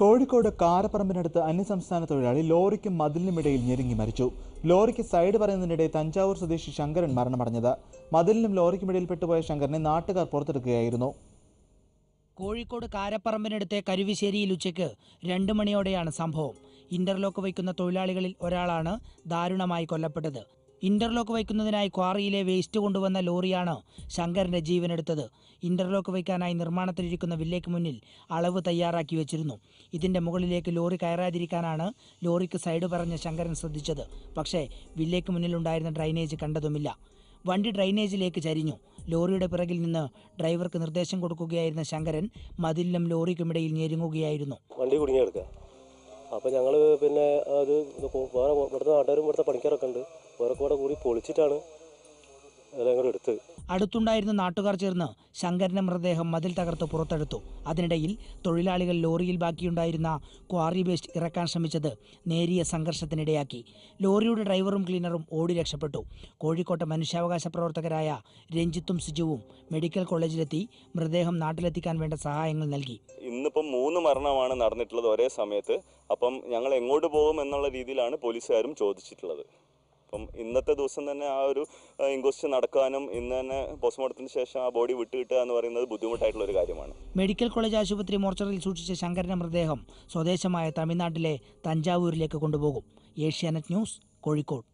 കോഴിക്കോട് കാരപ്പറമ്പിനടുത്ത് അന്യസംസ്ഥാന തൊഴിലാളി ലോറിക്കും മതിലിനുമിടയിൽ ഞെരുങ്ങി മരിച്ചു. ലോറിക്ക് സൈഡ് പറയുന്നതിനിടെ തഞ്ചാവൂർ സ്വദേശി ശങ്കരൻ മരണമടഞ്ഞത്. മതിലിനും ലോറിക്കുമിടയിൽ പെട്ടുപോയ ശങ്കരനെ നാട്ടുകാർ പുറത്തെടുക്കുകയായിരുന്നു. കോഴിക്കോട് കാരപ്പറമ്പിനടുത്തെ കരുവിശ്ശേരിയിൽ ഉച്ചയ്ക്ക് രണ്ട് മണിയോടെയാണ് സംഭവം. ഇന്റർലോക്ക് വയ്ക്കുന്ന തൊഴിലാളികളിൽ ഒരാളാണ് ദാരുണമായി കൊല്ലപ്പെട്ടത്. ഇന്റർലോക്ക് വയ്ക്കുന്നതിനായി ക്വാറിയിലെ വേസ്റ്റ് കൊണ്ടുവന്ന ലോറിയാണ് ശങ്കറിന്റെ ജീവനെടുത്തത്. ഇന്റർലോക്ക് വയ്ക്കാനായി നിർമ്മാണത്തിലിരിക്കുന്ന വില്ലയ്ക്ക് മുന്നിൽ അളവ് തയ്യാറാക്കി വെച്ചിരുന്നു. ഇതിന്റെ മുകളിലേക്ക് ലോറി കയറാതിരിക്കാനാണ് ലോറിക്ക് സൈഡ് പറഞ്ഞ ശങ്കരൻ ശ്രദ്ധിച്ചത്. പക്ഷേ വില്ലയ്ക്ക് മുന്നിലുണ്ടായിരുന്ന ഡ്രൈനേജ് കണ്ടതുമില്ല. വണ്ടി ഡ്രൈനേജിലേക്ക് ചരിഞ്ഞു. ലോറിയുടെ പിറകിൽ നിന്ന് ഡ്രൈവർക്ക് നിർദ്ദേശം കൊടുക്കുകയായിരുന്ന ശങ്കരൻ മതിലിനും ലോറിക്കുമിടയിൽ ഞെരുങ്ങുകയായിരുന്നു. വണ്ടി കുടുങ്ങി കിടക്കുക അപ്പോൾ ഞങ്ങൾ പിന്നെ അത് വേറെ ഇവിടുത്തെ നാട്ടുകാരും ഇവിടുത്തെ പണിക്കാരൊക്കെ ഉണ്ട്. അവരൊക്കെ കൂടെ കൂടി പൊളിച്ചിട്ടാണ് അടുത്തുണ്ടായിരുന്ന നാട്ടുകാർ ചേർന്ന് ശങ്കരന്റെ മൃതദേഹം മതിൽ തകർത്ത് പുറത്തെടുത്തു. അതിനിടയിൽ തൊഴിലാളികൾ ലോറിയിൽ ബാക്കിയുണ്ടായിരുന്ന ക്വാറി വേസ്റ്റ് ഇറക്കാൻ ശ്രമിച്ചത് നേരിയ സംഘർഷത്തിനിടയാക്കി. ലോറിയുടെ ഡ്രൈവറും ക്ലീനറും ഓടി രക്ഷപ്പെട്ടു. കോഴിക്കോട്ടെ മനുഷ്യാവകാശ പ്രവർത്തകരായ രഞ്ജിത്തും സിജുവും മെഡിക്കൽ കോളേജിലെത്തി മൃതദേഹം നാട്ടിലെത്തിക്കാൻ വേണ്ട സഹായങ്ങൾ നൽകി. ഇന്നിപ്പം മൂന്ന് മരണമാണ് നടന്നിട്ടുള്ളത് ഒരേ സമയത്ത്. അപ്പം ഞങ്ങൾ എങ്ങോട്ട് പോകും എന്നുള്ള രീതിയിലാണ് പോലീസുകാരും ചോദിച്ചിട്ടുള്ളത്. അപ്പം ഇന്നത്തെ ദിവസം തന്നെ ആ ഒരു ഇൻക്വസ്റ്റ് നടക്കാനും ഇന്ന് തന്നെ പോസ്റ്റ്മോർട്ടത്തിന് ശേഷം ആ ബോഡി വിട്ട് കിട്ടുക എന്ന് പറയുന്നത് ബുദ്ധിമുട്ടായിട്ടുള്ള ഒരു കാര്യമാണ്. മെഡിക്കൽ കോളേജ് ആശുപത്രി മോർച്ചറിയിൽ സൂക്ഷിച്ച ശങ്കരന്റെ മൃതദേഹം സ്വദേശമായ തമിഴ്നാട്ടിലെ തഞ്ചാവൂരിലേക്ക് കൊണ്ടുപോകും. ഏഷ്യാനെറ്റ് ന്യൂസ് കോഴിക്കോട്.